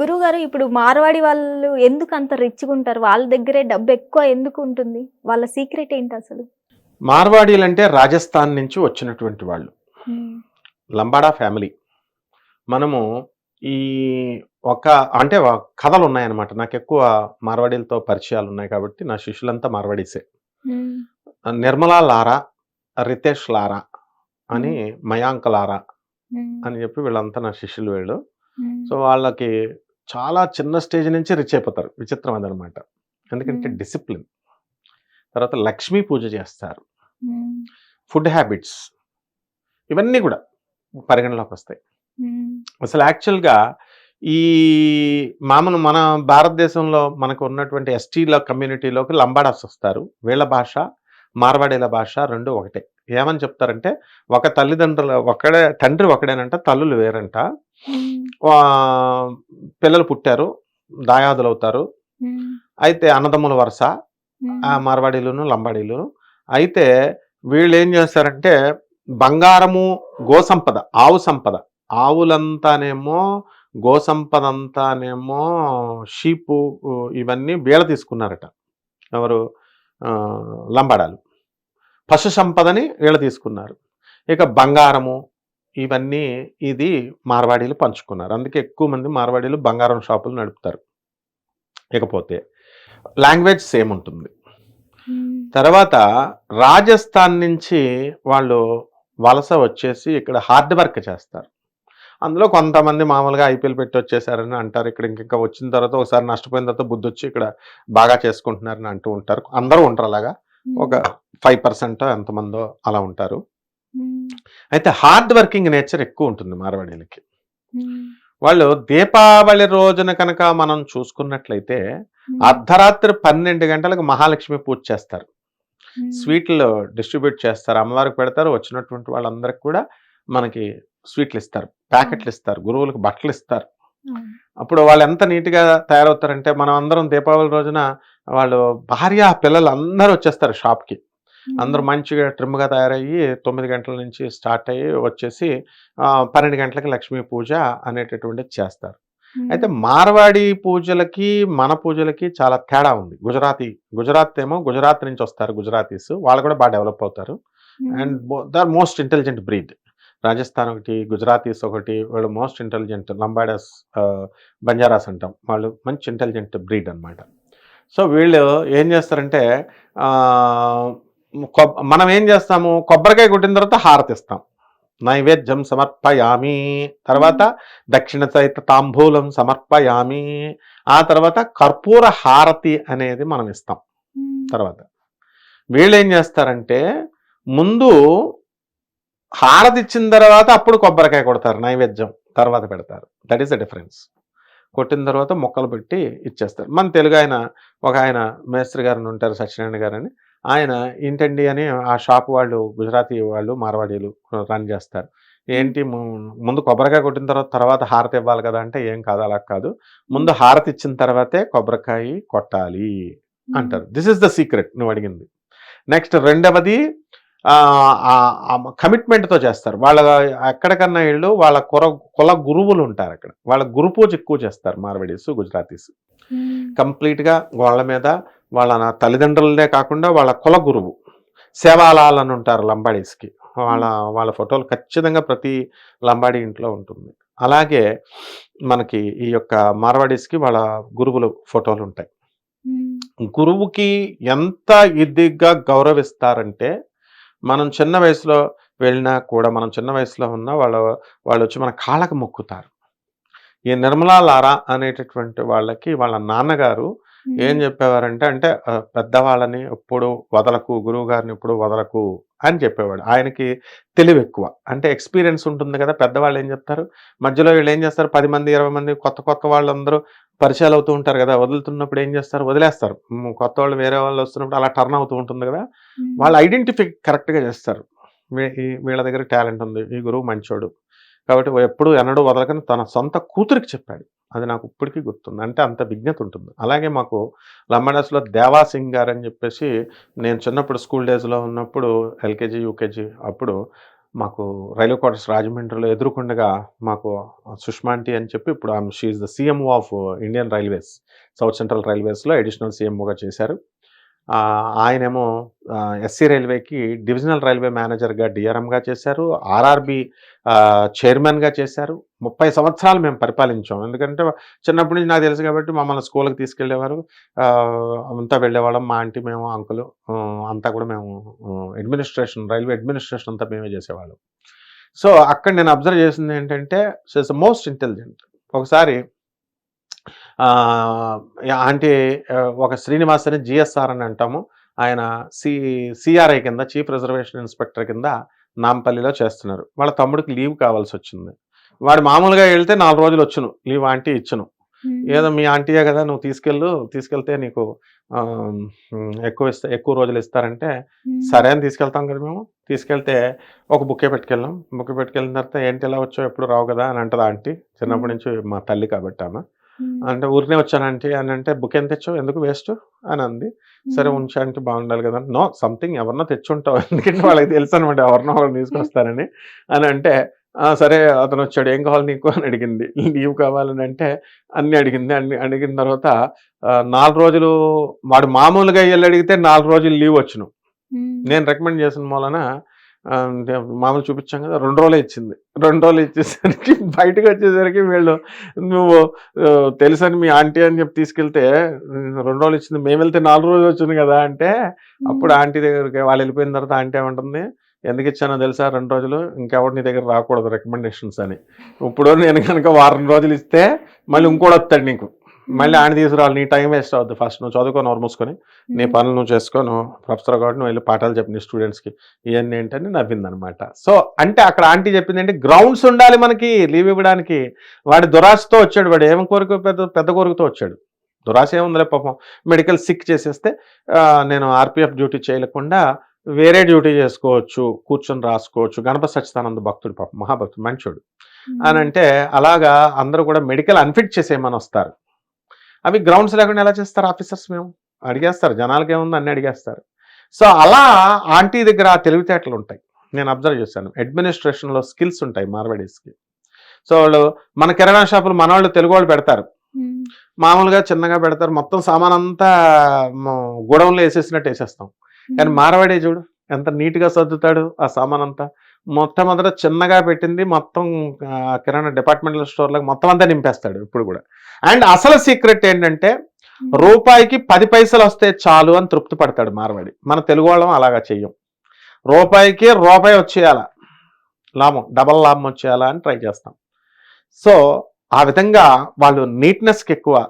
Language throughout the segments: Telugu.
గురువుగారు ఇప్పుడు మార్వాడి వాళ్ళు ఎందుకు అంత రిచ్గా ఉంటారు వాళ్ళ దగ్గరే డబ్బు ఎక్కువ ఎందుకు ఉంటుంది వాళ్ళ సీక్రెట్ ఏంటి అసలు? మార్వాడీలు అంటే రాజస్థాన్ నుంచి వచ్చినటువంటి వాళ్ళు. లంబాడా ఫ్యామిలీ. మనము ఈ ఒక అంటే కథలు ఉన్నాయన్నమాట నాకు ఎక్కువ మార్వాడీలతో పరిచయాలు ఉన్నాయి కాబట్టి నా శిష్యులంతా మార్వాడీసే. నిర్మలా లారా రితేష్ లారా అని మయాంక్ లారా అని చెప్పి వీళ్ళంతా నా శిష్యులు వీళ్ళు. సో వాళ్ళకి చాలా చిన్న స్టేజ్ నుంచి రిచ్ అయిపోతారు. విచిత్రం అదనమాట. ఎందుకంటే. డిసిప్లిన్ తర్వాత లక్ష్మీ పూజ చేస్తారు. ఫుడ్ హ్యాబిట్స్ ఇవన్నీ కూడా పరిగణలోకి వస్తాయి. అసలు యాక్చువల్గా ఈ మామూలు మన భారతదేశంలో మనకు ఉన్నటువంటి ఎస్టీల కమ్యూనిటీలోకి లంబాడాస్ వస్తారు. వీళ్ళ భాష మార్వాడీల భాష రెండు ఒకటే. ఏమని చెప్తారంటే ఒక తల్లిదండ్రుల ఒకడే తండ్రి ఒకడేనంట తల్లులు వేరంట. పిల్లలు పుట్టారు దాయాదులు అవుతారు. అయితే అన్నదమ్ముల వరుస ఆ మార్వాడీలును లంబాడీలు అయితే వీళ్ళు ఏం చేస్తారంటే బంగారము గోసంపద ఆవు సంపద. ఆవులంతానేమో గోసంపద అంతానేమో షీపు ఇవన్నీ వీళ్ళ తీసుకున్నారట. ఎవరు? లంబాడాలు. పశు సంపదని వీళ్ళు తీసుకున్నారు. ఇక బంగారము ఇవన్నీ ఇది మార్వాడీలు పంచుకున్నారు. అందుకే ఎక్కువ మంది మార్వాడీలు బంగారం షాపులు నడుపుతారు. ఇకపోతే లాంగ్వేజ్ సేమ్ ఉంటుంది. తర్వాత రాజస్థాన్ నుంచి వాళ్ళు వలస వచ్చేసి ఇక్కడ హార్డ్ వర్క్ చేస్తారు. అందులో కొంతమంది మామూలుగా ఐపీఎల్ పెట్టి వచ్చేసారని అంటారు. ఇక్కడ ఇంకా వచ్చిన తర్వాత ఒకసారి నష్టపోయిన తర్వాత బుద్ధి వచ్చి ఇక్కడ బాగా చేసుకుంటున్నారని అంటూ ఉంటారు. అందరూ ఉంటారు అలాగా. ఒక ఫైవ్ పర్సెంట్ ఎంతమందో అలా ఉంటారు. అయితే హార్డ్ వర్కింగ్ నేచర్ ఎక్కువ ఉంటుంది మార్వాడీలకి. వాళ్ళు దీపావళి రోజున కనుక మనం చూసుకున్నట్లయితే అర్ధరాత్రి పన్నెండు గంటలకు మహాలక్ష్మి పూజ చేస్తారు. స్వీట్లు డిస్ట్రిబ్యూట్ చేస్తారు. అమ్మవారికి పెడతారు. వచ్చినటువంటి వాళ్ళందరికి కూడా మనకి స్వీట్లు ఇస్తారు. ప్యాకెట్లు ఇస్తారు. గురువులకు బట్టలు ఇస్తారు. అప్పుడు వాళ్ళు ఎంత నీట్గా తయారవుతారంటే మనం అందరం దీపావళి రోజున వాళ్ళు భార్య పిల్లలు అందరూ వచ్చేస్తారు షాప్కి. అందరూ మంచిగా ట్రిమ్గా తయారయ్యి తొమ్మిది గంటల నుంచి స్టార్ట్ అయ్యి వచ్చేసి పన్నెండు గంటలకి లక్ష్మీ పూజ అనేటటువంటిది చేస్తారు. అయితే మార్వాడి పూజలకి మన పూజలకి చాలా తేడా ఉంది. గుజరాతీ గుజరాత్ ఏమో గుజరాత్ నుంచి వస్తారు గుజరాతీస్. వాళ్ళు కూడా బాగా డెవలప్ అవుతారు. And the most intelligent breed. Rajasthan ఒకటి గుజరాతీస్ ఒకటి వాళ్ళు మోస్ట్ ఇంటెలిజెంట్ లంబాడాస్ బంజారాస్ అంటాం. వాళ్ళు మంచి ఇంటెలిజెంట్ బ్రీడ్ అన్నమాట. సో వీళ్ళు ఏం చేస్తారంటే మనం ఏం చేస్తాము? కొబ్బరికాయ కొట్టిన తర్వాత హారతి ఇస్తాం. నైవేద్యం సమర్పయామి. తర్వాత దక్షిణ సహిత తాంబూలం సమర్పయామి. ఆ తర్వాత కర్పూర హారతి అనేది మనం ఇస్తాం. తర్వాత వీళ్ళు ఏం చేస్తారంటే ముందు హారతి ఇచ్చిన తర్వాత అప్పుడు కొబ్బరికాయ కొడతారు నైవేద్యం తర్వాత పెడతారు. దట్ ఈస్ ద డిఫరెన్స్ కొట్టిన తర్వాత మొక్కలు పెట్టి ఇచ్చేస్తారు. మన తెలుగు ఆయన ఒక ఆయన మేస్త్రి గారు ఉంటారు సత్యనారాయణ గారు అని ఆయన ఇంటండి అని ఆ షాప్ వాళ్ళు గుజరాతీ వాళ్ళు మార్వాడీలు రన్ చేస్తారు. ఏంటి ముందు కొబ్బరికాయ కొట్టిన తర్వాత తర్వాత హారతి ఇవ్వాలి కదా అంటే ఏం కాదు అలా కాదు. ముందు హారతి ఇచ్చిన తర్వాతే కొబ్బరికాయ కొట్టాలి అంటారు. దిస్ ఇస్ ద సీక్రెట్ నువ్వు అడిగింది. నెక్స్ట్ రెండవది కమిట్మెంట్తో చేస్తారు. వాళ్ళ ఎక్కడికన్నా వీళ్ళు వాళ్ళ కుల కుల గురువులు ఉంటారు అక్కడ. వాళ్ళ గురు పూజ ఎక్కువ చేస్తారు మార్వడీస్ గుజరాతీస్. కంప్లీట్గా వాళ్ళ మీద వాళ్ళ నా తల్లిదండ్రులదే కాకుండా వాళ్ళ కుల గురువు సేవాలాల్ అని ఉంటారు లంబాడీస్కి. వాళ్ళ వాళ్ళ ఫోటోలు ఖచ్చితంగా ప్రతి లంబాడీ ఇంట్లో ఉంటుంది. అలాగే మనకి ఈ యొక్క మార్వాడీస్కి వాళ్ళ గురువులు ఫోటోలు ఉంటాయి. గురువుకి ఎంత ఇదిగా గౌరవిస్తారంటే మనం చిన్న వయసులో వెళ్ళినా కూడా మనం చిన్న వయసులో ఉన్నా వాళ్ళ వాళ్ళు వచ్చి మన కాళ్ళకు మొక్కుతారు. ఈ నిర్మలా లారా అనేటటువంటి వాళ్ళకి వాళ్ళ నాన్నగారు ఏం చెప్పేవారంటే అంటే పెద్దవాళ్ళని ఎప్పుడు వదలకు గురువు గారిని ఎప్పుడు వదలకు అని చెప్పేవాడు. ఆయనకి తెలివి ఎక్కువ అంటే ఎక్స్పీరియన్స్ ఉంటుంది కదా పెద్దవాళ్ళు ఏం చెప్తారు? మధ్యలో వీళ్ళు ఏం చేస్తారు? పది మంది ఇరవై మంది కొత్త కొత్త వాళ్ళందరూ పరిచయాలు అవుతూ ఉంటారు కదా వదులుతున్నప్పుడు ఏం చేస్తారు? వదిలేస్తారు. కొత్త వాళ్ళు వేరే వాళ్ళు వస్తున్నప్పుడు అలా టర్న్ అవుతూ ఉంటుంది కదా వాళ్ళు ఐడెంటిఫై కరెక్ట్గా చేస్తారు. వీళ్ళ దగ్గర టాలెంట్ ఉంది ఈ గురువు మంచోడు. కాబట్టి ఎప్పుడు ఎన్నడూ వదలకని తన సొంత కూతురికి చెప్పాడు. అది నాకు ఇప్పటికీ గుర్తుంది. అంటే అంత విజ్ఞత ఉంటుంది. అలాగే మాకు లంబడాస్లో దేవా సింగ్ గారు అని చెప్పేసి నేను చిన్నప్పుడు స్కూల్ డేస్లో ఉన్నప్పుడు ఎల్కేజీ యూకేజీ అప్పుడు మాకు రైల్వే క్వార్టర్స్ రాజమండ్రిలో ఎదుర్కొండగా మాకు సుష్మాంటి అని చెప్పి ఇప్పుడు ఆమె she the CMO of Indian railways south central రైల్వేస్లో additional సీఎంఓగా చేశారు. ఆయనేమో ఎస్సీ రైల్వేకి డివిజనల్ రైల్వే మేనేజర్గా డిఆర్ఎంగా చేశారు ఆర్ఆర్బి చైర్మన్గా చేశారు. ముప్పై సంవత్సరాలు మేము పరిపాలించాం. ఎందుకంటే చిన్నప్పటి నుంచి నాకు తెలుసు కాబట్టి మమ్మల్ని స్కూల్కి తీసుకెళ్ళేవారు. అంతా వెళ్ళేవాళ్ళం. మా ఆంటీ మేము అంకులు అంతా కూడా మేము అడ్మినిస్ట్రేషన్ రైల్వే అడ్మినిస్ట్రేషన్ అంతా మేమే చేసేవాళ్ళం. సో అక్కడ నేను అబ్జర్వ్ చేసింది ఏంటంటే ఇస్ మోస్ట్ ఇంటెలిజెంట్. ఒకసారి ఆ, ఒక శ్రీనివాస్ అని జిఎస్ఆర్ అని అంటాము. ఆయన సి సిఆర్ఐ కింద చీఫ్ రిజర్వేషన్ ఇన్స్పెక్టర్ కింద నాంపల్లిలో చేస్తున్నారు. వాళ్ళ తమ్ముడికి లీవ్ కావాల్సి వచ్చింది. వాడు మామూలుగా వెళ్తే నాలుగు రోజులు వచ్చును. లీవ్ ఆంటీ ఇచ్చును. ఏదో మీ ఆంటీయే కదా నువ్వు తీసుకెళ్ళు తీసుకెళ్తే నీకు ఎక్కువ ఇస్తా ఎక్కువ రోజులు ఇస్తారంటే సరే అని తీసుకెళ్తాం కదా మేము. తీసుకెళ్తే ఒక బుక్కే పెట్టుకెళ్ళాం. బుక్ పెట్టుకెళ్ళిన తర్వాత ఏంటి ఇలా వచ్చావు ఎప్పుడు రావు కదా అని అంటది ఆంటీ. చిన్నప్పటి నుంచి మా తల్లి కాబట్టి ఆమె. అంటే ఊరినే వచ్చానంటే అని అంటే బుక్ ఎంత తెచ్చావు? ఎందుకు వేస్ట్? అని అంది. సరే ఉంచానికి బాగుండాలి కదా. నో సంథింగ్ ఎవరినో తెచ్చుంటావు. ఎందుకంటే వాళ్ళకి తెలుసు అనమాట ఎవరినో వాళ్ళు తీసుకొస్తారని. అని అంటే "ఆ, సరే అతను వచ్చాడు. ఏం కావాలి నీకు? అని అడిగింది. లీవ్ కావాలని అంటే అన్ని అడిగింది. అన్ని అడిగిన తర్వాత నాలుగు రోజులు వాడు మామూలుగా వెళ్ళి అడిగితే నాలుగు రోజులు లీవ్ వచ్చును. నేను రికమెండ్ చేసిన మూలన మామూలు చూపించాం కదా రెండు రోజులే ఇచ్చింది. రెండు రోజులు ఇచ్చేసరికి బయటకు వచ్చేసరికి వీళ్ళు నువ్వు తెలుసని మీ ఆంటీ అని చెప్పి తీసుకెళ్తే "ఉమ్, రెండు రోజులు ఇచ్చింది మేము వెళ్తే నాలుగు రోజులు వచ్చింది కదా అంటే అప్పుడు ఆంటీ దగ్గరికి వాళ్ళు వెళ్ళిపోయిన తర్వాత ఆంటీ ఏమంటుంది ఎందుకు ఇచ్చానో తెలుసా రెండు రోజులు ఇంకెవరు నీ దగ్గర రాకూడదు రికమెండేషన్స్ అని. ఇప్పుడు నేను కనుక వారం రోజులు ఇస్తే మళ్ళీ ఇంకోటి వస్తాడు నీకు. మళ్ళీ ఆయన తీసుకురావాలి. నీ టైం వేస్ట్ అవుద్ది ఫస్ట్ నువ్వు చదువుకో నోరు మూసుకొని. నీ పనులు నువ్వు చేసుకో నువ్వు ప్రొఫెసర్ కాబట్టి నువ్వు వెళ్ళి పాఠాలు చెప్పి నీ స్టూడెంట్స్కి. ఇవన్నీ ఏంటని నవ్వింది అనమాట సో అంటే అక్కడ ఆంటీ చెప్పింది ఏంటి? గ్రౌండ్స్ ఉండాలి మనకి లీవ్ ఇవ్వడానికి. వాడి దురాశతో వచ్చాడు వాడు. ఏం కోరిక పెద్ద పెద్ద కోరికతో వచ్చాడు. దురాశ ఏముందిలే పాపం. మెడికల్ సిక్ చేసేస్తే నేను ఆర్పిఎఫ్ డ్యూటీ చేయకుండా వేరే డ్యూటీ చేసుకోవచ్చు కూర్చొని రాసుకోవచ్చు. గణపతి సచ్చిదానంద భక్తుడు పాపం మహాభక్తుడు మంచోడు. అని అంటే అలాగా అందరూ కూడా మెడికల్ అన్ఫిట్ చేసేయమని వస్తారు. అవి గ్రౌండ్స్ లేకుండా ఎలా చేస్తారు ఆఫీసర్స్ మేము? అడిగేస్తారు. జనాలకి ఏముంది అన్ని అడిగేస్తారు. సో అలా ఆంటీ దగ్గర ఆ తెలివితేటలు ఉంటాయి. నేను అబ్జర్వ్ చేశాను. అడ్మినిస్ట్రేషన్లో స్కిల్స్ ఉంటాయి మార్వాడీస్కి సో వాళ్ళు మన కిరాణా షాపులు మన వాళ్ళు తెలుగు వాళ్ళు పెడతారు. మామూలుగా చిన్నగా పెడతారు. మొత్తం సామాన్ అంతా గోడౌన్లో వేసేసినట్టు వేసేస్తాం. కానీ మార్వాడి చూడు ఎంత నీట్గా సర్దుతాడు ఆ సామాన్ అంతా మొట్టమొదట చిన్నగా పెట్టింది మొత్తం కిరాణా డిపార్ట్మెంటల్ స్టోర్లకు మొత్తం అంతా నింపేస్తాడు ఇప్పుడు కూడా. అండ్ అసలు సీక్రెట్ ఏంటంటే రూపాయికి పది పైసలు వస్తే చాలు అని తృప్తి పడతాడు మార్వాడి. మన తెలుగు వాళ్ళం అలాగా చెయ్యం. రూపాయికి రూపాయి వచ్చేయాల? లాభం. డబల్ లాభం వచ్చేయాలా అని ట్రై చేస్తాం. సో ఆ విధంగా వాళ్ళు నీట్నెస్కి ఎక్కువ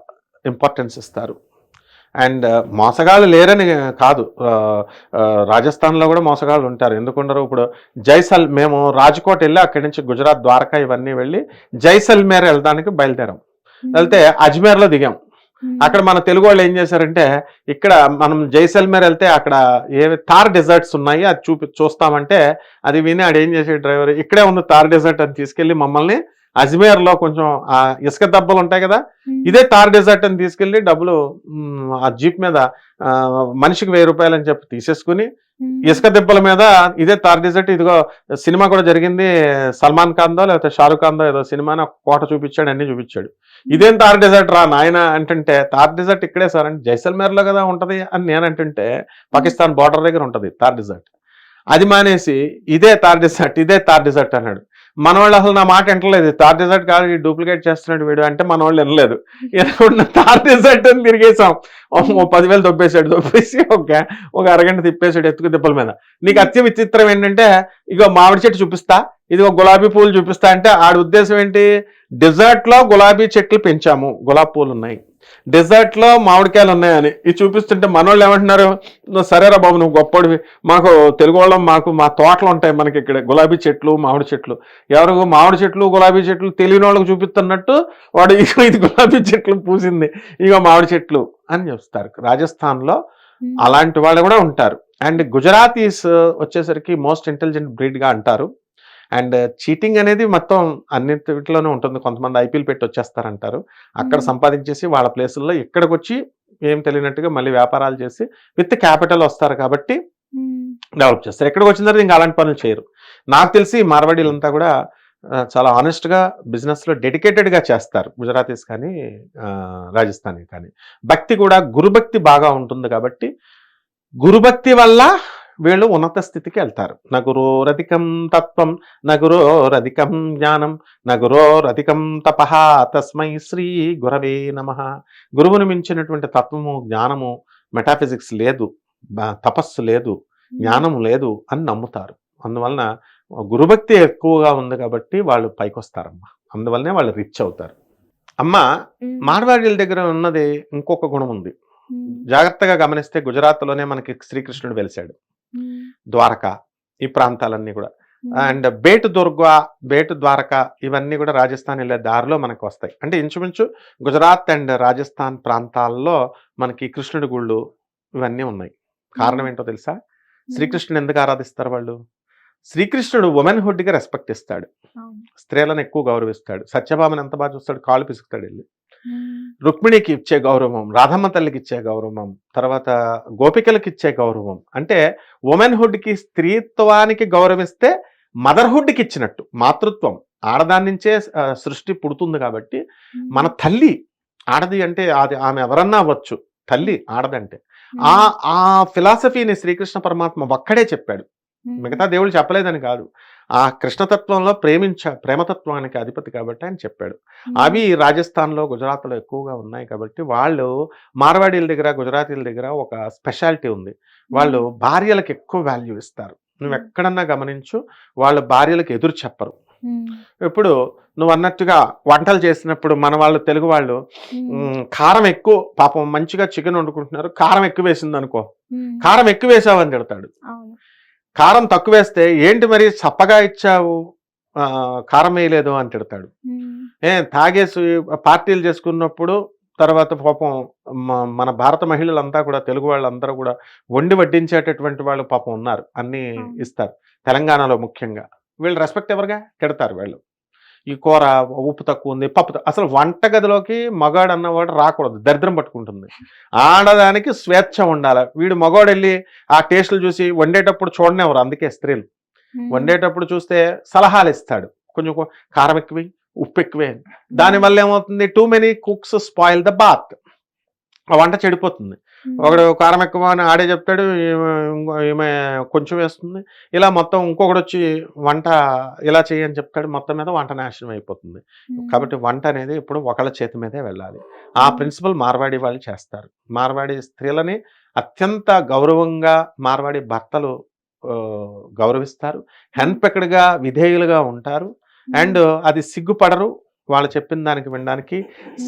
ఇంపార్టెన్స్ ఇస్తారు. అండ్ మోసగాళ్ళు లేరని కాదు. రాజస్థాన్లో కూడా మోసగాళ్ళు ఉంటారు. ఎందుకుంటారు? ఇప్పుడు జైసల్ మేము రాజ్కోట్ వెళ్ళి అక్కడి నుంచి గుజరాత్ ద్వారకా ఇవన్నీ వెళ్ళి జైసల్మేర్ వెళ్ళడానికి బయలుదేరాం. వెళ్తే అజ్మేర్లో దిగాం. అక్కడ మన తెలుగు వాళ్ళు ఏం చేశారంటే ఇక్కడ మనం జైసల్మేర్ వెళ్తే అక్కడ ఏ తార్ డెజర్ట్స్ ఉన్నాయి అది చూపి చూస్తామంటే అది విని ఆడు ఏం చేసే డ్రైవర్? ఇక్కడే ఉంది తార్ డెజర్ట్ అని తీసుకెళ్ళి మమ్మల్ని అజ్మేర్లో కొంచెం ఆ ఇసుక దెబ్బలు ఉంటాయి కదా? ఇదే తార్ డెజర్ట్ అని తీసుకెళ్ళి డబ్బులు ఆ జీప్ మీద ఆ, మనిషికి వెయ్యి రూపాయలు అని చెప్పి తీసేసుకుని ఇసుక దెబ్బల మీద ఇదే తార్ డెజర్ట్ ఇదిగో సినిమా కూడా జరిగింది సల్మాన్ ఖాన్ దో లేకపోతే షారుఖ్ ఖాన్ దో ఏదో సినిమా కోట చూపించాడు అన్ని చూపించాడు. ఇదేం తార్ డెజర్ట్ రా నాయన అంటుంటే తార్ డెజర్ట్ ఇక్కడే సార్ అంటే జైసల్మేర్లో కదా ఉంటది అని నేను అంటుంటే పాకిస్తాన్ బార్డర్ దగ్గర ఉంటది తార్ డెజర్ట్. అది మానేసి ఇదే తార్ డెజర్ట్ ఇదే తార్ డెజర్ట్ అన్నాడు. మన వాళ్ళు అసలు నా మాట వింటలేదు. తార్ డెజర్ట్ కాదు డూప్లికేట్ చేస్తున్నాడు వీడు అంటే మన వాళ్ళు వినలేదు. ఎక్కడ తార్ డెజర్ట్ అని తిరిగేసాం. ఓ పదివేలు దొబ్బేశాడు దొబ్బేసి ఒక ఒక అరగంట తిప్పేశాడు ఎత్తుకు తిప్పల మీద. నీకు అత్య విచిత్రం ఏంటంటే ఇగో మామిడి చెట్టు చూపిస్తా ఇది ఒక గులాబీ పూలు చూపిస్తా అంటే ఆడి ఉద్దేశం ఏంటి? డెజర్ట్లో గులాబీ చెట్లు పెంచాము. గులాబీ పూలు ఉన్నాయి. డెజర్ట్లో మామిడికాయలు ఉన్నాయని. ఇది చూపిస్తుంటే మనోళ్ళు ఏమంటున్నారు? సరేరా బాబు నువ్వు గొప్పడివి. మాకు తెలుగు వాళ్ళం మాకు మా తోటలు ఉంటాయి మనకి ఇక్కడ. గులాబీ చెట్లు మామిడి చెట్లు. ఎవరు మామిడి చెట్లు గులాబీ చెట్లు తెలియని వాళ్ళకి చూపిస్తున్నట్టు వాడు ఇది గులాబీ చెట్లు పూసింది. ఇగో మామిడి చెట్లు అని చెప్తారు. రాజస్థాన్లో అలాంటి వాళ్ళు కూడా ఉంటారు. అండ్ గుజరాతీస్ వచ్చేసరికి మోస్ట్ ఇంటెలిజెంట్ బ్రీడ్గా అంటారు. అండ్ చీటింగ్ అనేది మొత్తం అన్నింటిలోనే ఉంటుంది. కొంతమంది ఐపీఎల్ పెట్టి వచ్చేస్తారంటారు. అక్కడ. సంపాదించేసి వాళ్ళ ప్లేసుల్లో ఇక్కడికి వచ్చి ఏం తెలియనట్టుగా మళ్ళీ వ్యాపారాలు చేసి విత్ క్యాపిటల్ వస్తారు కాబట్టి డెవలప్ చేస్తారు. ఎక్కడికి వచ్చిన తర్వాత ఇంకా అలాంటి పనులు చేయరు. నాకు తెలిసి మార్వాడీలంతా కూడా చాలా ఆనెస్ట్గా బిజినెస్లో డెడికేటెడ్గా చేస్తారు. గుజరాతీస్ కానీ రాజస్థానీ కానీ. భక్తి కూడా గురుభక్తి బాగా ఉంటుంది కాబట్టి గురుభక్తి వల్ల వీళ్ళు ఉన్నత స్థితికి వెళ్తారు. నగురోరధికం తత్వం నగురోరధికం జ్ఞానం నగురోరధికం తపః తస్మై శ్రీ గురవే నమ. గురువుని మించినటువంటి తత్వము జ్ఞానము మెటాఫిజిక్స్ లేదు తపస్సు లేదు జ్ఞానం లేదు అని నమ్ముతారు. అందువలన గురుభక్తి ఎక్కువగా ఉంది కాబట్టి వాళ్ళు పైకొస్తారమ్మా. అందువల్లనే వాళ్ళు రిచ్ అవుతారు. అమ్మ మార్వాడీల దగ్గర ఉన్నది ఇంకొక గుణం ఉంది. జాగ్రత్తగా గమనిస్తే గుజరాత్లోనే మనకి శ్రీకృష్ణుడు వెలిశాడు. ద్వారక ఈ ప్రాంతాలన్నీ కూడా. అండ్ బేటు దుర్గ బేటు ద్వారక ఇవన్నీ కూడా రాజస్థాన్ వెళ్ళే దారిలో మనకు వస్తాయి. అంటే ఇంచుమించు గుజరాత్ అండ్ రాజస్థాన్ ప్రాంతాల్లో మనకి కృష్ణుడి గుళ్ళు ఇవన్నీ ఉన్నాయి. కారణం ఏంటో తెలుసా? శ్రీకృష్ణుని ఎందుకు ఆరాధిస్తారు వాళ్ళు? శ్రీకృష్ణుడు ఉమెన్ హుడ్గా రెస్పెక్ట్ ఇస్తాడు. స్త్రీలను ఎక్కువ గౌరవిస్తాడు. సత్యభామను ఎంత బాగా చూస్తాడు? కాళ్ళు పిసుకుతాడు వెళ్ళి. రుక్మిణికి ఇచ్చే గౌరవం రాధమ్మ తల్లికి ఇచ్చే గౌరవం తర్వాత గోపికలకు ఇచ్చే గౌరవం. అంటే ఉమెన్ హుడ్కి స్త్రీత్వానికి గౌరవిస్తే మదర్హుడ్కి ఇచ్చినట్టు మాతృత్వం. ఆడదాని నుంచే సృష్టి పుడుతుంది కాబట్టి మన తల్లి ఆడది అంటే అది ఆమె ఎవరన్నా అవ్వచ్చు. తల్లి ఆడదంటే. ఆ ఆ ఫిలాసఫీని శ్రీకృష్ణ పరమాత్మ ఒక్కడే చెప్పాడు. మిగతా దేవుళ్ళు చెప్పలేదని కాదు. ఆ కృష్ణతత్వంలో ప్రేమించ ప్రేమతత్వానికి అధిపతి కాబట్టి ఆయన చెప్పాడు. అవి రాజస్థాన్లో గుజరాత్లో ఎక్కువగా ఉన్నాయి కాబట్టి వాళ్ళు మార్వాడీల దగ్గర గుజరాతీల దగ్గర ఒక స్పెషాలిటీ ఉంది. వాళ్ళు భార్యలకు ఎక్కువ వాల్యూ ఇస్తారు. నువ్వు. ఎక్కడన్నా గమనించు వాళ్ళు భార్యలకు ఎదురు చెప్పరు. ఇప్పుడు నువ్వు అన్నట్టుగా వంటలు చేసినప్పుడు మన వాళ్ళు తెలుగు వాళ్ళు ఉమ్, "మ్, కారం ఎక్కువ పాపం మంచిగా చికెన్ వండుకుంటున్నారు కారం ఎక్కువ వేసింది అనుకో కారం ఎక్కువ వేసావని తిడతాడు. కారం తక్కువ వేస్తే ఏంటి మరి చప్పగా ఇచ్చావు? కారం వేయలేదు అని తిడతాడు. ఏ తాగేసి పార్టీలు చేసుకున్నప్పుడు తర్వాత పాపం మన భారత మహిళలంతా కూడా తెలుగు వాళ్ళందరూ కూడా వండి వడ్డించేటటువంటి వాళ్ళు పాపం ఉన్నారు. అన్ని. ఇస్తారు. తెలంగాణలో ముఖ్యంగా. వీళ్ళు రెస్పెక్ట్ ఎవరుగా? తిడతారు వీళ్ళు. ఈ కూర ఉప్పు తక్కువ ఉంది పప్పు అసలు వంటగదిలోకి మగాడు అన్నవాడు రాకూడదు దరిద్రం పట్టుకుంటుంది. ఆడదానికి స్వేచ్ఛ ఉండాలి. వీడు మగవాడు వెళ్ళి ఆ టేస్టులు చూసి వండేటప్పుడు చూడనివ్వరు అందుకే స్త్రీలు. వండేటప్పుడు చూస్తే సలహాలు ఇస్తాడు. కొంచెం కారం ఎక్కువ ఉప్పు ఎక్కువే. దానివల్ల ఏమవుతుంది? Too many cooks spoil the broth. ఆ వంట చెడిపోతుంది. ఒకడు కారం ఎక్కువ అని ఆడే చెప్తాడు ఈమె కొంచెం వేస్తుంది. ఇలా మొత్తం ఇంకొకడు వచ్చి వంట ఇలా చేయని చెప్తాడు మొత్తం మీద వంట నాశనం అయిపోతుంది. కాబట్టి వంట అనేది ఇప్పుడు ఒకళ్ళ చేతి మీదే వెళ్ళాలి. ఆ ప్రిన్సిపల్ మార్వాడి వాళ్ళు చేస్తారు. మార్వాడి స్త్రీలని అత్యంత గౌరవంగా మార్వాడి భర్తలు గౌరవిస్తారు. హెన్పెక్కడ్గా విధేయులుగా ఉంటారు. అండ్ అది సిగ్గుపడరు వాళ్ళు చెప్పిన దానికి వినడానికి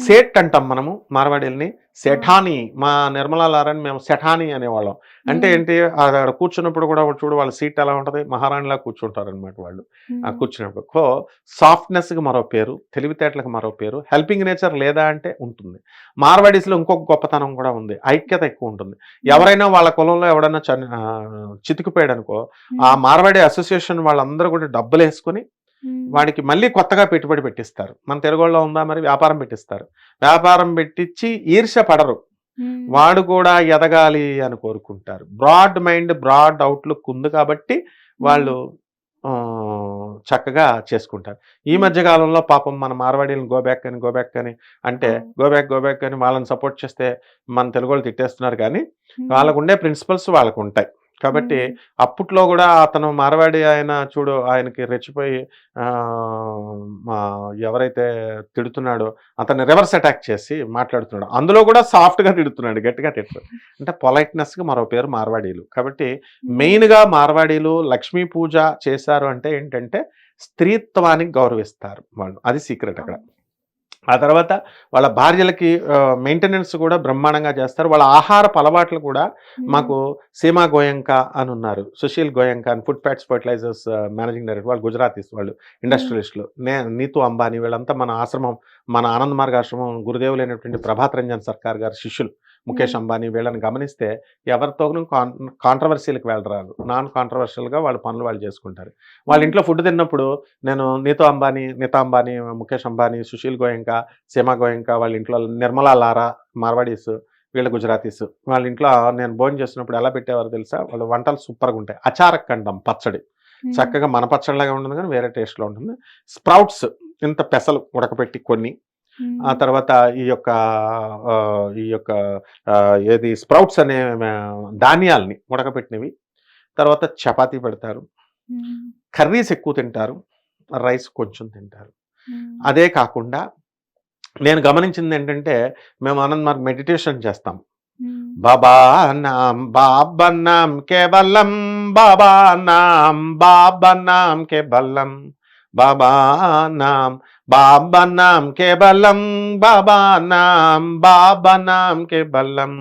సేట్ అంటాం మనము మార్వాడీల్ని. సెఠాని మా నిర్మలా లారని మేము సెఠాని అనేవాళ్ళం. అంటే ఏంటి అక్కడ కూర్చున్నప్పుడు కూడా చూడు వాళ్ళ సీట్ ఎలా ఉంటుంది మహారాణిలా కూర్చుంటారు అనమాట వాళ్ళు. ఆ కూర్చున్నప్పుడు సో సాఫ్ట్నెస్కి మరో పేరు తెలివితేటలకు మరో పేరు హెల్పింగ్ నేచర్ లేదా అంటే ఉంటుంది. మార్వాడీస్లో ఇంకొక గొప్పతనం కూడా ఉంది ఐక్యత ఎక్కువ ఉంటుంది. ఎవరైనా వాళ్ళ కులంలో ఎవడైనా చని ఆ, చితికిపోయాడు అనుకో ఆ మార్వాడి అసోసియేషన్ వాళ్ళందరూ కూడా డబ్బులు వేసుకుని వాడికి మళ్ళీ కొత్తగా పెట్టుబడి పెట్టిస్తారు. మన తెలుగులో ఉందా మరి? వ్యాపారం పెట్టిస్తారు. వ్యాపారం పెట్టించి ఈర్ష్య పడరు. వాడు కూడా ఎదగాలి అని కోరుకుంటారు. బ్రాడ్ మైండ్ బ్రాడ్ అవుట్లుక్ ఉంది కాబట్టి వాళ్ళు చక్కగా చేసుకుంటారు. ఈ మధ్య కాలంలో పాపం మన మార్వాడీలను గోబ్యాక్ అని గోబ్యాక్ అని అంటే. గోబ్యాక్ గోబ్యాక్ అని వాళ్ళని సపోర్ట్ చేస్తే మన తెలుగు వాళ్ళు తిట్టేస్తున్నారు కానీ ఉమ్, వాళ్ళకు ఉండే ప్రిన్సిపల్స్ వాళ్ళకు ఉంటాయి కాబట్టి అప్పట్లో కూడా అతను మార్వాడి ఆయన చూడు ఆయనకి రెచ్చిపోయి ఎవరైతే తిడుతున్నాడో అతన్ని రివర్స్ అటాక్ చేసి మాట్లాడుతున్నాడు. అందులో కూడా సాఫ్ట్గా తిడుతున్నాడు గట్టిగా తిడుతున్నాడు అంటే పొలైట్నెస్కి మరో పేరు మార్వాడీలు. కాబట్టి మెయిన్గా మార్వాడీలు లక్ష్మీ పూజ చేశారు అంటే ఏంటంటే స్త్రీత్వానికి గౌరవిస్తారు వాళ్ళు. అది సీక్రెట్ అక్కడ. ఆ తర్వాత వాళ్ళ భార్యలకి మెయింటెనెన్స్ కూడా బ్రహ్మాండంగా చేస్తారు. వాళ్ళ ఆహారపు అలవాట్లు కూడా మాకు సీమా గోయంక అని ఉన్నారు. సుశీల్ గోయంక అని food fats fertilisers managing director వాళ్ళు గుజరాతీస్ వాళ్ళు ఇండస్ట్రియలిస్టులు. నే నీతు అంబానీ వీళ్ళంతా మన ఆశ్రమం మన ఆనంద్ మార్గ ఆశ్రమం గురుదేవులైనటువంటి ప్రభాత్ రంజన్ సర్కార్ గారి శిష్యులు. ముఖేష్. అంబానీ వీళ్ళని గమనిస్తే ఎవరితోనూ కాన్ కాంట్రవర్సీలకు వెళ్ళరాదు. నాన్ కాంట్రవర్షియల్గా వాళ్ళ పనులు వాళ్ళు చేసుకుంటారు. వాళ్ళ. ఇంట్లో ఫుడ్ తిన్నప్పుడు నేను నీతో అంబానీ నీతా అంబానీ ముఖేష్ అంబానీ సుశీల్ గోయంక సీమా గోయంక వాళ్ళ ఇంట్లో నిర్మలా లారా మార్వాడీస్ వీళ్ళ గుజరాతీస్ వాళ్ళ ఇంట్లో నేను భోజనం చేసినప్పుడు ఎలా పెట్టేవారు తెలుసా? వాళ్ళ వంటలు సూపర్గా ఉంటాయి. అచారక్ కండం పచ్చడి చక్కగా మన పచ్చడిలాగా ఉంటుంది కానీ వేరే టేస్ట్లో ఉంటుంది. స్ప్రౌట్స్ ఇంత పెసలు ఉడకపెట్టి కొన్ని ఆ తర్వాత ఈ యొక్క ఈ యొక్క ఏది స్ప్రౌట్స్ అనే ధాన్యాల్ని ఉడకపెట్టినవి తర్వాత చపాతీ పెడతారు. కర్రీస్ ఎక్కువ తింటారు. రైస్ కొంచెం తింటారు. అదే కాకుండా నేను గమనించింది ఏంటంటే మేము ఆనంద్ మార్గ్ మెడిటేషన్ చేస్తాం. బాబా నాం బాబా నాం కేవలం బాబా నాం బాబా నాం కేవలం బాబా నాం బాబా నాం కేవలం బాబా నాం బాబా నాం కేవలం.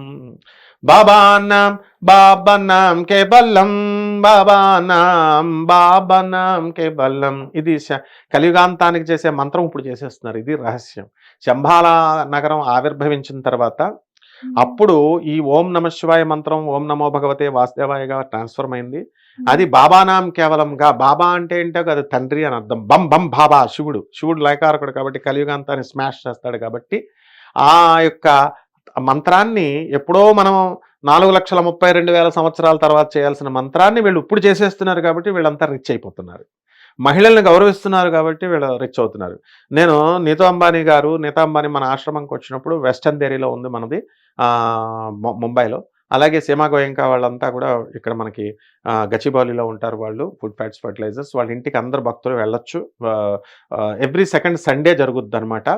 బాబా నాం బాబా నాం కేవలం బాబా నాం బాబా నాం కేవలం. ఇది కలియుగాంతానికి చేసే మంత్రం ఇప్పుడు చేసేస్తున్నారు. ఇది రహస్యం. శంభాల నగరం ఆవిర్భవించిన తర్వాత అప్పుడు ఈ ఓం నమ శివాయ మంత్రం ఓం నమో భగవతే వాసుదేవాయగా ట్రాన్స్ఫర్మ్ అయింది. అది బాబానాం కేవలంగా బాబా అంటే ఏంటో అది తండ్రి అని అర్థం. బం బం బాబా శివుడు. శివుడు లయకారకుడు కాబట్టి కలియుగాంతాన్ని స్మాష్ చేస్తాడు కాబట్టి ఆ యొక్క మంత్రాన్ని ఎప్పుడో మనం నాలుగు లక్షల ముప్పై రెండు వేల సంవత్సరాల తర్వాత చేయాల్సిన మంత్రాన్ని వీళ్ళు ఇప్పుడు చేసేస్తున్నారు కాబట్టి వీళ్ళంతా రిచ్ అయిపోతున్నారు. మహిళల్ని గౌరవిస్తున్నారు కాబట్టి వీళ్ళు రిచ్ అవుతున్నారు. నేను నీతో అంబానీ గారు నీతా అంబానీ మన ఆశ్రమంకి వచ్చినప్పుడు వెస్టర్న్ దేరీలో ఉంది మనది ముంబైలో. అలాగే సీమా గోయంకా వాళ్ళంతా కూడా ఇక్కడ మనకి గచ్చిబౌలిలో ఉంటారు వాళ్ళు ఫుడ్ ఫ్యాట్స్ ఫర్టిలైజర్స్. వాళ్ళ ఇంటికి అందరు భక్తులు వెళ్ళొచ్చు. ఎవ్రీ సెకండ్ సండే జరుగుద్ది అనమాట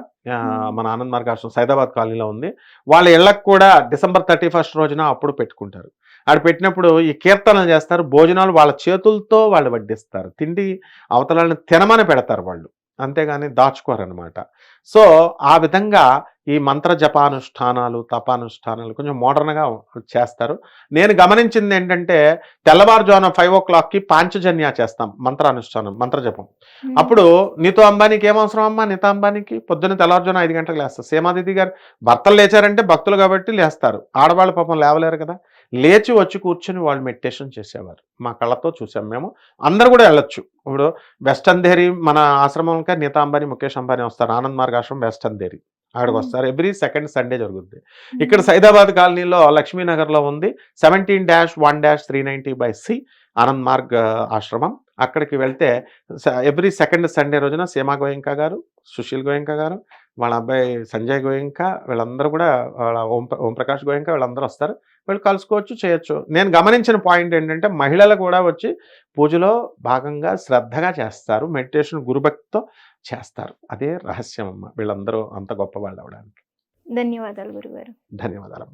మన ఆనంద్ మార్గ ఆశ్రమం సైదాబాద్ కాలనీలో ఉంది. వాళ్ళ ఇళ్ళకు కూడా డిసెంబర్ థర్టీ ఫస్ట్ రోజున అప్పుడు పెట్టుకుంటారు. ఆడ పెట్టినప్పుడు ఈ కీర్తనలు చేస్తారు భోజనాలు వాళ్ళ చేతులతో వాళ్ళు వడ్డిస్తారు. తిండి అవతలని తినమని పెడతారు వాళ్ళు. అంతేగాని దాచుకోరనమాట సో ఆ విధంగా ఈ మంత్ర జపానుష్ఠానాలు తపానుష్ఠానాలు కొంచెం మోడర్న్గా చేస్తారు. నేను గమనించింది ఏంటంటే తెల్లవారుజామున ఫైవ్ ఓ క్లాక్కి పాంచజన్య చేస్తాం మంత్రానుష్ఠానం మంత్రజపం. అప్పుడు నీతో అంబానీకి ఏం అవసరం అమ్మా? నీతో అంబానీకి పొద్దున్న తెల్లవారుజామున ఐదు గంటలకు లేస్తారు సీమాదిది గారు భర్తలు లేచారంటే భక్తులు కాబట్టి లేస్తారు. ఆడవాళ్ళు పాపం లేవలేరు కదా. లేచి వచ్చి కూర్చొని వాళ్ళు మెడిటేషన్ చేసేవారు. మా కళ్ళతో చూసాం మేము. అందరు కూడా వెళ్ళొచ్చు. ఇప్పుడు వెస్ట్ అంధేరి మన ఆశ్రమంకి నీతా అంబానీ ముఖేష్ అంబానీ వస్తారు. ఆనంద్ మార్గ్ ఆశ్రమం వెస్ట్ అంధేరి. అక్కడికి. వస్తారు. ఎవ్రీ సెకండ్ సండే జరుగుద్ది. ఇక్కడ సైదాబాద్ కాలనీలో లక్ష్మీనగర్లో ఉంది. Seventeen dash one dash three ninety by C Anand Marg ఆశ్రమం. అక్కడికి వెళ్తే ఎవ్రీ సెకండ్ సండే రోజున సీమా గోయంకా గారు సుశీల్ గోయంకా గారు వాళ్ళ అబ్బాయి సంజయ్ గోయంకా వీళ్ళందరూ కూడా వాళ్ళ ఓం ప్ర- ఓం ప్రకాష్ గోయంకా వీళ్ళందరూ వస్తారు. వీళ్ళు కలుసుకోవచ్చు చేయొచ్చు. నేను గమనించిన పాయింట్ ఏంటంటే మహిళలు కూడా వచ్చి పూజలో భాగంగా శ్రద్ధగా చేస్తారు. మెడిటేషన్ గురుభక్తితో చేస్తారు. అదే రహస్యం అమ్మ వీళ్ళందరూ అంత గొప్ప వాళ్ళు అవడానికి ధన్యవాదాలు గురుగారు. ధన్యవాదాలు